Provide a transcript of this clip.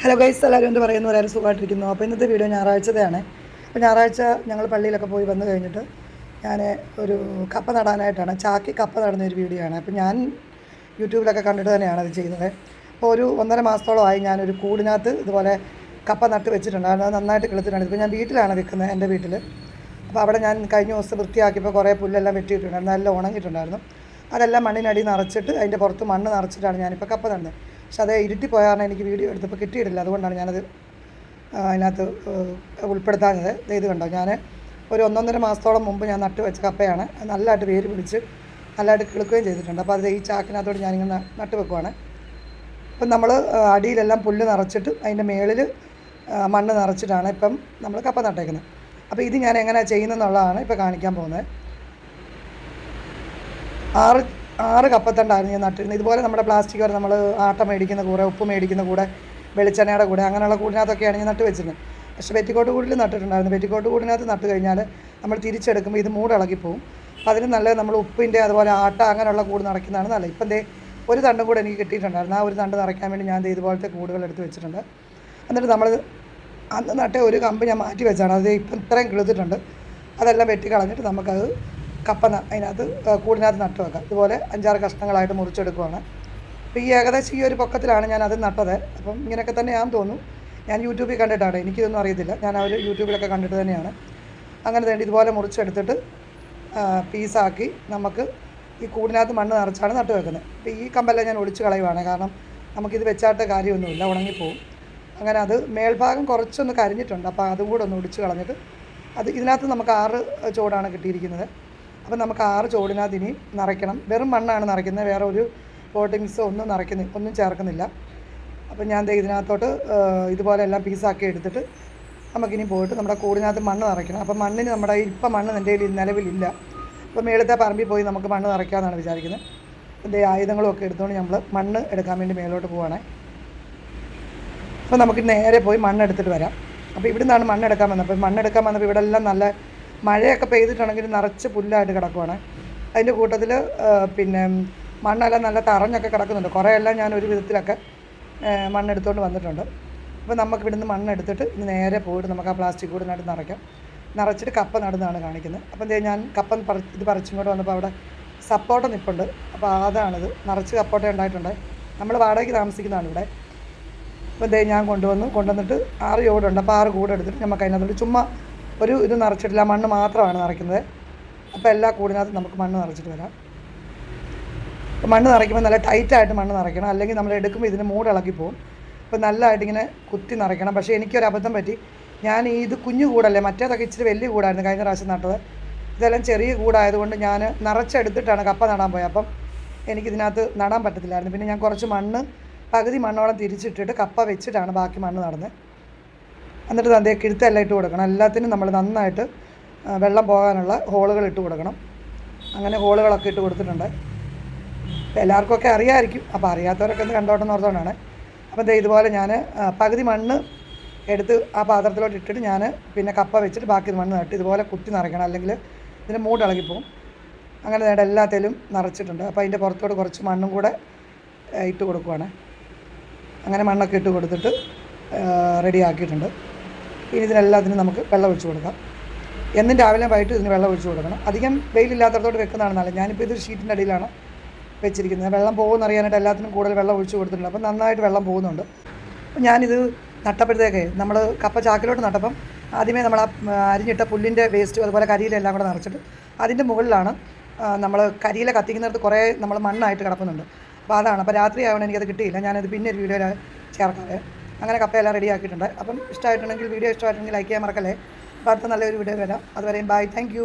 Hello guys എല്ലാവരും എന്ത് പറയുന്നു? എല്ലാവരും സുഖമായിട്ടിരിക്കുന്നു. അപ്പോൾ ഇന്നത്തെ വീഡിയോ ഞായറാഴ്ചത്തെയാണ് അപ്പോൾ ഞായറാഴ്ച ഞങ്ങൾ പള്ളിയിലൊക്കെ പോയി വന്നു കഴിഞ്ഞിട്ട് ഞാൻ ഒരു കപ്പ നടാനായിട്ടാണ് ചാക്കി കപ്പ നടുന്ന ഒരു വീഡിയോ ആണ്. അപ്പോൾ ഞാൻ യൂട്യൂബിലൊക്കെ കണ്ടിട്ട് തന്നെയാണ് അത് ചെയ്യുന്നത്. അപ്പോൾ ഒരു ഒന്നര മാസത്തോളമായി ഞാനൊരു കൂടിനകത്ത് ഇതുപോലെ കപ്പ നട്ട് വെച്ചിട്ടുണ്ടായിരുന്നു അത് നന്നായിട്ട് കിളുത്തിട്ടുണ്ട് ഇപ്പോൾ ഞാൻ വീട്ടിലാണ് വെക്കുന്നത് എന്റെ വീട്ടിൽ. അപ്പോൾ അവിടെ ഞാൻ കഴിഞ്ഞ ദിവസം വൃത്തിയാക്കിയപ്പോൾ കുറേ പുല്ലെല്ലാം വെട്ടിയിട്ടുണ്ടായിരുന്നു നല്ല ഉണങ്ങിയിട്ടുണ്ടായിരുന്നു. അതെല്ലാം മണ്ണിനടി നിറച്ചിട്ട് അതിന്റെ പുറത്ത് മണ്ണ് നിറച്ചിട്ടാണ് ഞാനിപ്പോൾ കപ്പ നടുന്നത്. പക്ഷെ അത് ഇരുട്ടിപ്പോയ കാരണം എനിക്ക് വീഡിയോ എടുത്തപ്പോൾ കിട്ടിയിട്ടില്ല. അതുകൊണ്ടാണ് ഞാനത് അതിനകത്ത് ഉൾപ്പെടുത്താഞ്ഞത്. ഇത് കണ്ടോ? ഞാൻ ഒരു ഒന്നൊന്നര മാസത്തോളം മുമ്പ് ഞാൻ നട്ട് വെച്ച കപ്പയാണ്. നല്ലതായിട്ട് വേര് പിടിച്ച് നല്ലതായിട്ട് കിളുക്കുകയും ചെയ്തിട്ടുണ്ട്. അപ്പോൾ അത് ഈ ചാക്കിനകത്തോട് ഞാനിങ്ങനെ നട്ട് വെക്കുവാണ്. അപ്പം നമ്മൾ അടിയിലെല്ലാം പുല്ല് നിറച്ചിട്ട് അതിന്റെ മേളിൽ മണ്ണ് നിറച്ചിട്ടാണ് ഇപ്പം നമ്മൾ കപ്പ നട്ടേക്കുന്നത്. അപ്പോൾ ഇത് ഞാൻ എങ്ങനെയാണ് ചെയ്യുന്നതെന്നുള്ളതാണ് ഇപ്പോൾ കാണിക്കാൻ പോകുന്നത്. ആറ് ആറ് കപ്പത്തണ്ടായിരുന്നു ഞാൻ നട്ടിരുന്നത്. ഇതുപോലെ നമ്മുടെ പ്ലാസ്റ്റിക് വരെ നമ്മൾ ആട്ട മേടിക്കുന്ന കൂടെ ഉപ്പ് മേടിക്കുന്ന കൂടെ വെളിച്ചെണ്ണയുടെ കൂടെ അങ്ങനെയുള്ള കൂടിനകത്തൊക്കെയാണ് ഞാൻ നട്ട് വെച്ചിരുന്നത്. പക്ഷേ പെറ്റിക്കോട്ട് കൂടിൽ നട്ടിട്ടുണ്ടായിരുന്നു. പെറ്റിക്കോട്ട് കൂടിനകത്ത് നട്ട് കഴിഞ്ഞാൽ നമ്മൾ തിരിച്ചെടുക്കുമ്പോൾ ഇത് മൂടിളകിപ്പോവും അപ്പോൾ അതിന് നല്ല നമ്മൾ ഉപ്പിന്റെ അതുപോലെ ആട്ട അങ്ങനെയുള്ള കൂട് നടക്കുന്നതാണ് നല്ലത്. ഇപ്പം ദേ ഒരു തണ്ടും കൂടെ എനിക്ക് കിട്ടിയിട്ടുണ്ടായിരുന്നു. ആ ഒരു തണ്ട് നിറയ്ക്കാൻ വേണ്ടി ഞാൻ ഇതുപോലത്തെ കൂടുകൾ എടുത്ത് വെച്ചിട്ടുണ്ട്. എന്നിട്ട് നമ്മൾ അന്ന് നട്ട ഒരു കമ്പ് ഞാൻ മാറ്റി വെച്ചാണ്. അത് ഇപ്പം ഇത്രയും കിളുത്തിട്ടുണ്ട് അതെല്ലാം വെട്ടി കളഞ്ഞിട്ട് നമുക്കത് കപ്പ അതിനകത്ത് കൂടിനകത്ത് നട്ട് വെക്കാം. ഇതുപോലെ അഞ്ചാറ് കഷ്ണങ്ങളായിട്ട് മുറിച്ചെടുക്കുവാണ്. അപ്പോൾ ഈ ഏകദേശം ഈ ഒരു പൊക്കത്തിലാണ് ഞാൻ അത് നട്ടത്. അപ്പം ഇങ്ങനെയൊക്കെ തന്നെയാണെന്ന് തോന്നുന്നു. ഞാൻ യൂട്യൂബിൽ കണ്ടിട്ടാണ്. എനിക്കിതൊന്നും അറിയത്തില്ല. ഞാൻ അവർ യൂട്യൂബിലൊക്കെ കണ്ടിട്ട് തന്നെയാണ്. അങ്ങനെ തേണ്ടി ഇതുപോലെ മുറിച്ചെടുത്തിട്ട് പീസാക്കി നമുക്ക് ഈ കൂടിനകത്ത് മണ്ണ് നിറച്ചാണ് നട്ട് വെക്കുന്നത്. അപ്പോൾ ഈ കമ്പെല്ലാം ഞാൻ ഒടിച്ച് കളയുവാണ്. കാരണം നമുക്കിത് വെച്ചാട്ട് കാര്യമൊന്നുമില്ല. ഉണങ്ങിപ്പോവും. അങ്ങനെ അത് മേൽഭാഗം കുറച്ചൊന്ന് കരിഞ്ഞിട്ടുണ്ട്. അപ്പോൾ അതും കൂടെ ഒന്ന് ഒടിച്ച് കളഞ്ഞിട്ട് അത് ഇതിനകത്ത് നമുക്ക് ആറ് ചുവടാണ് കിട്ടിയിരിക്കുന്നത്. അപ്പോൾ നമുക്ക് ആറ് ചോടിനകത്ത് ഇനി നിറയ്ക്കണം. വെറും മണ്ണാണ് നിറയ്ക്കുന്നത്. വേറെ ഒരു കോട്ടിങ്സോ ഒന്നും നിറയ്ക്കുന്ന ഒന്നും ചേർക്കുന്നില്ല. അപ്പോൾ ഞാൻ ദേ ഇതിനകത്തോട്ട് ഇതുപോലെ എല്ലാം പീസാക്കി എടുത്തിട്ട് നമുക്കിനി പോയിട്ട് നമ്മുടെ കൂടിനകത്ത് മണ്ണ് നിറയ്ക്കണം. അപ്പോൾ മണ്ണിന് നമ്മുടെ ഇപ്പം മണ്ണ് എന്റെ കയ്യിൽ നിലവിലില്ല. അപ്പോൾ മേളത്തെ പറമ്പിൽ പോയി നമുക്ക് മണ്ണ് നിറയ്ക്കാമെന്നാണ് വിചാരിക്കുന്നത്. എന്റെ ആയുധങ്ങളും ഒക്കെ എടുത്തുകൊണ്ട് നമ്മൾ മണ്ണ് എടുക്കാൻ വേണ്ടി മേലോട്ട് പോവുകയാണേ അപ്പോൾ നമുക്ക് നേരെ പോയി മണ്ണെടുത്തിട്ട് വരാം. അപ്പോൾ ഇവിടെ നിന്നാണ് മണ്ണെടുക്കാൻ വന്നത്. അപ്പോൾ മണ്ണെടുക്കാൻ വന്നപ്പോൾ ഇവിടെ എല്ലാം നല്ല മഴയൊക്കെ പെയ്തിട്ടുണ്ടെങ്കിൽ നിറച്ച് പുല്ലായിട്ട് കിടക്കുവാണ്. അതിന്റെ കൂട്ടത്തിൽ പിന്നെ മണ്ണെല്ലാം നല്ല തറഞ്ഞൊക്കെ കിടക്കുന്നുണ്ട്. കുറേ എല്ലാം ഞാൻ ഒരു വിധത്തിലൊക്കെ മണ്ണെടുത്തുകൊണ്ട് വന്നിട്ടുണ്ട്. അപ്പോൾ നമുക്ക് ഇവിടുന്ന് മണ്ണെടുത്തിട്ട് ഇനി നേരെ പോയിട്ട് നമുക്ക് ആ പ്ലാസ്റ്റിക് കൂടിനകത്ത് നിറയ്ക്കാം. നിറച്ചിട്ട് കപ്പ നടുന്നതാണ് കാണിക്കുന്നത്. അപ്പം ഞാൻ കപ്പ പറി ഇത് പറിച്ചിങ്ങോട്ട് വന്നപ്പോൾ അവിടെ സപ്പോട്ട നിപ്പുണ്ട്. അപ്പോൾ അതാണിത്. നിറച്ച് കപ്പോട്ട ഉണ്ടായിട്ടുണ്ട്. നമ്മൾ വാടകയ്ക്ക് താമസിക്കുന്നതാണ് ഇവിടെ. അപ്പോൾ ദേ ഞാൻ കൊണ്ടുവന്നു. കൊണ്ടുവന്നിട്ട് ആറ് ചോടുണ്ട് അപ്പോൾ ആറ് കൂടെ എടുത്തിട്ട് നമുക്ക് അതിനകത്തോട്ട് ചുമ്മാ ഒരു ഇത് നിറച്ചിട്ടില്ല മണ്ണ് മാത്രമാണ് നിറയ്ക്കുന്നത്. അപ്പോൾ എല്ലാ കൂടിനകത്തും നമുക്ക് മണ്ണ് നിറച്ചിട്ട് വരാം. മണ്ണ് നിറയ്ക്കുമ്പോൾ നല്ല ടൈറ്റായിട്ട് മണ്ണ് നിറയ്ക്കണം. അല്ലെങ്കിൽ നമ്മൾ എടുക്കുമ്പോൾ ഇതിന് മൂട് ഇളക്കി പോകും അപ്പോൾ നല്ലതായിട്ട് ഇങ്ങനെ കുത്തി നിറയ്ക്കണം. പക്ഷേ എനിക്കൊരു അബദ്ധം പറ്റി. ഞാൻ ഈ ഇത് കുഞ്ഞു കൂടല്ലേ? മറ്റേതൊക്കെ ഇച്ചിരി വലിയ കൂടായിരുന്നു കഴിഞ്ഞ പ്രാവശ്യം നട്ടത്. ഇതെല്ലാം ചെറിയ കൂടായതുകൊണ്ട് ഞാൻ നിറച്ചെടുത്തിട്ടാണ് കപ്പ നടാൻ പോയത്. അപ്പം എനിക്കിതിനകത്ത് നടാൻ പറ്റത്തില്ലായിരുന്നു. പിന്നെ ഞാൻ കുറച്ച് മണ്ണ് പകുതി മണ്ണോളം തിരിച്ചിട്ടിട്ട് കപ്പ വെച്ചിട്ടാണ് ബാക്കി മണ്ണ് നടന്നത്. എന്നിട്ട് അതേ കിഴുത്തെല്ലാം ഇട്ട് കൊടുക്കണം. എല്ലാത്തിനും നമ്മൾ നന്നായിട്ട് വെള്ളം പോകാനുള്ള ഹോളുകൾ ഇട്ട് കൊടുക്കണം. അങ്ങനെ ഹോളുകളൊക്കെ ഇട്ട് കൊടുത്തിട്ടുണ്ട്. എല്ലാവർക്കൊക്കെ അറിയാമായിരിക്കും അപ്പോൾ അറിയാത്തവരൊക്കെ ഒന്ന് കണ്ടോട്ടെന്ന് ഓർത്തോണ്ടാണ് അപ്പോൾ ദേ ഇതുപോലെ ഞാൻ പകുതി മണ്ണ് എടുത്ത് ആ പാത്രത്തിലോട്ട് ഇട്ടിട്ട് ഞാൻ പിന്നെ കപ്പ വെച്ചിട്ട് ബാക്കി മണ്ണ് നട്ട് ഇതുപോലെ കുത്തി നിറയ്ക്കണം. അല്ലെങ്കിൽ ഇതിന്റെ മൂട് ഇളകിപ്പോവും. അങ്ങനെ നേടെ എല്ലാത്തിലും നിറച്ചിട്ടുണ്ട്. അപ്പോൾ അതിന്റെ പുറത്തോട്ട് കുറച്ച് മണ്ണും കൂടെ ഇട്ട് കൊടുക്കുവാണ്. അങ്ങനെ മണ്ണൊക്കെ ഇട്ട് കൊടുത്തിട്ട് റെഡി ആക്കിയിട്ടുണ്ട്. ഇനി ഇതിനെല്ലാത്തിനും നമുക്ക് വെള്ളം ഒഴിച്ചു കൊടുക്കാം. എന്നും രാവിലെ വൈകിട്ട് ഇതിന് വെള്ളം ഒഴിച്ചു കൊടുക്കണം. അധികം വെയിലില്ലാത്തടത്തോട്ട് വെക്കുന്നതാണ് നല്ലത്. ഞാനിപ്പോൾ ഇത് ഷീറ്റിന്റെ അടിയിലാണ് വെച്ചിരിക്കുന്നത്. വെള്ളം പോകുമെന്ന് അറിയാനായിട്ട് എല്ലാത്തിനും കൂടുതൽ വെള്ളം ഒഴിച്ചു കൊടുത്തിട്ടുണ്ട്. അപ്പം നന്നായിട്ട് വെള്ളം പോകുന്നുണ്ട്. ഞാനിത് നട്ടപ്പോഴത്തേക്ക് നമ്മൾ കപ്പ ചാക്കിലോട്ട് നട്ടപ്പം ആദ്യമേ നമ്മൾ ആ അരിഞ്ഞിട്ട പുല്ലിന്റെ വേസ്റ്റ് അതുപോലെ കരിയിലെല്ലാം കൂടെ നിറച്ചിട്ട് അതിന്റെ മുകളിലാണ് നമ്മൾ കരിയില കത്തിക്കുന്നിടത്ത് കുറേ നമ്മൾ മണ്ണായിട്ട് കിടക്കുന്നുണ്ട്. അപ്പോൾ അതാണ്. അപ്പോൾ രാത്രി ആയതുകൊണ്ട് എനിക്കത് കിട്ടിയില്ല. ഞാനത് പിന്നെ ഒരു വീഡിയോയിൽ ചേർക്കാവേ. അങ്ങനെ കപ്പയെല്ലാം റെഡി ആക്കിയിട്ടുണ്ട് അപ്പം ഇഷ്ടമായിട്ടുണ്ടെങ്കിൽ വീഡിയോ ഇഷ്ടമായിട്ടുണ്ടെങ്കിൽ ലൈക്ക് ചെയ്യാൻ മറക്കല്ലേ. അപ്പോൾ അടുത്ത നല്ലൊരു വീഡിയോ വരാം. അതുവരെയും ബൈ താങ്ക്